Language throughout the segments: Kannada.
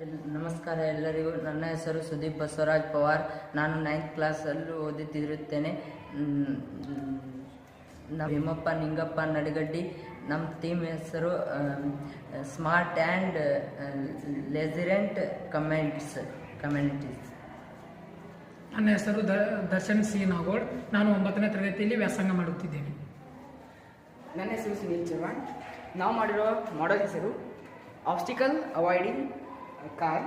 ಎಲ್- ನಮಸ್ಕಾರ ಎಲ್ಲರಿಗೂ. ನನ್ನ ಹೆಸರು ಸುದೀಪ್ ಬಸವರಾಜ್ ಪವಾರ್. ನಾನು ನೈನ್ತ್ ಕ್ಲಾಸಲ್ಲೂ ಓದುತ್ತಿರುತ್ತೇನೆ. ನಮ್ಮ ಭೀಮಪ್ಪ ನಿಂಗಪ್ಪ ನಡಗಡ್ಡಿ. ನಮ್ಮ ಟೀಮ್ ಹೆಸರು smart and resilient comments communities ನನ್ನ ಹೆಸರು ದ ದರ್ಶನ್ ಸಿ ನಾಗೋಳ್ ನಾನು ಒಂಬತ್ತನೇ ತರಗತಿಯಲ್ಲಿ ವ್ಯಾಸಂಗ ಮಾಡುತ್ತಿದ್ದೇನೆ. ನನ್ನ ಹೆಸರು ಸುನೀಲ್ ಚೌಹಾಣ್ ನಾವು ಮಾಡಿರೋ ಮಾಡಲ್ ಹೆಸರು ಆಬ್ಸ್ಟಿಕಲ್ ಅವಾಯ್ಡಿಂಗ್ ಕಾರ್.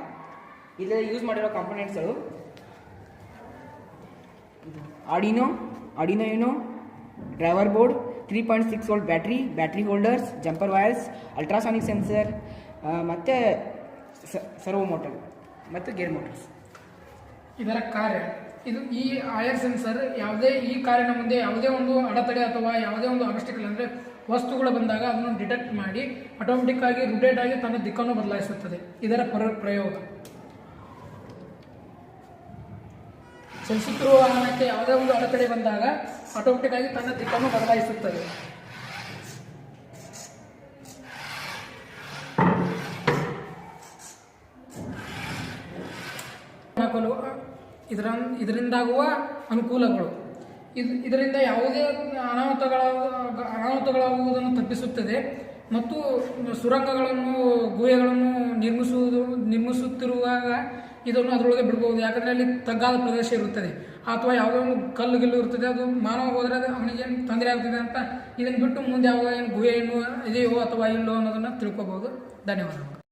ಇಲ್ಲಿ ಯೂಸ್ ಮಾಡಿರೋ ಕಾಂಪೊನೆಂಟ್ಸ್ಗಳು ಆಡಿನೋ ಆಡಿನೋ ಏನೋ driver board three point six volt battery battery holders jumper wires ultrasonic sensor ಮತ್ತು ಸರ್ವೋ ಮೋಟರ್ ಮತ್ತು ಗೇರ್ ಮೋಟರ್ಸ್ ಇದರ ಕಾರ್ಯ, ಇದು ಈ ಆಯರ್ ಸೆನ್ಸರ್ ಯಾವುದೇ ಈ ಕಾರಿನ ಮುಂದೆ ಯಾವುದೇ ಒಂದು ಅಡೆತಡೆ ಅಥವಾ ಯಾವುದೇ ಒಂದು ಆಬ್ಸ್ಟಿಕಲ್ ಅಂದರೆ ವಸ್ತುಗಳು ಬಂದಾಗ ಅದನ್ನು ಡಿಟೆಕ್ಟ್ ಮಾಡಿ ಆಟೋಮೆಟಿಕ್ ಆಗಿ ರುಟೇಟ್ ಆಗಿ ತನ್ನ ದಿಕ್ಕನ್ನು ಬದಲಾಯಿಸುತ್ತದೆ. ಇದರ ಪರ, ಪ್ರಯೋಗ. ಚಲಿಸುತ್ತಿರುವ ವಾಹನಕ್ಕೆ ಯಾವುದೇ ಒಂದು ಅಡೆತಡೆ ಬಂದಾಗ ಆಟೋಮೆಟಿಕ್ ಆಗಿ ತನ್ನ ದಿಕ್ಕನ್ನು ಬದಲಾಯಿಸುತ್ತದೆ. ಇದರ, ಇದರಿಂದಾಗುವ ಅನುಕೂಲಗಳು. ಇದು ಇದರಿಂದ ಯಾವುದೇ ಅನಾಹುತಗಳ ಅನಾಹುತಗಳಾಗುವುದನ್ನು ತಪ್ಪಿಸುತ್ತದೆ. ಮತ್ತು ಸುರಂಗಗಳನ್ನು, ಗುಹೆಗಳನ್ನು ನಿರ್ಮಿಸುವುದು, ನಿರ್ಮಿಸುತ್ತಿರುವಾಗ ಇದನ್ನು ಅದರೊಳಗೆ ಬಿಡಬಹುದು ಯಾಕಂದರೆ ಅಲ್ಲಿ ತಗ್ಗಾದ ಪ್ರದೇಶ ಇರುತ್ತದೆ. ಅಥವಾ ಯಾವುದೋ ಒಂದು ಕಲ್ಲು ಗಿಲ್ಲು ಇರ್ತದೆ ಅದು ಮಾನವ ಹೋದರೆ ಅದು ಅವನಿಗೇನು ತೊಂದರೆ ಆಗ್ತದೆ ಅಂತ ಇದನ್ನು ಬಿಟ್ಟು ಮುಂದೆ ಯಾವಾಗ ಏನು ಗುಹೆ ಏನು ಇದೆಯೋ ಅಥವಾ ಇಲ್ಲೋ ಅನ್ನೋದನ್ನು ತಿಳ್ಕೊಬೋದು. ಧನ್ಯವಾದಗಳು.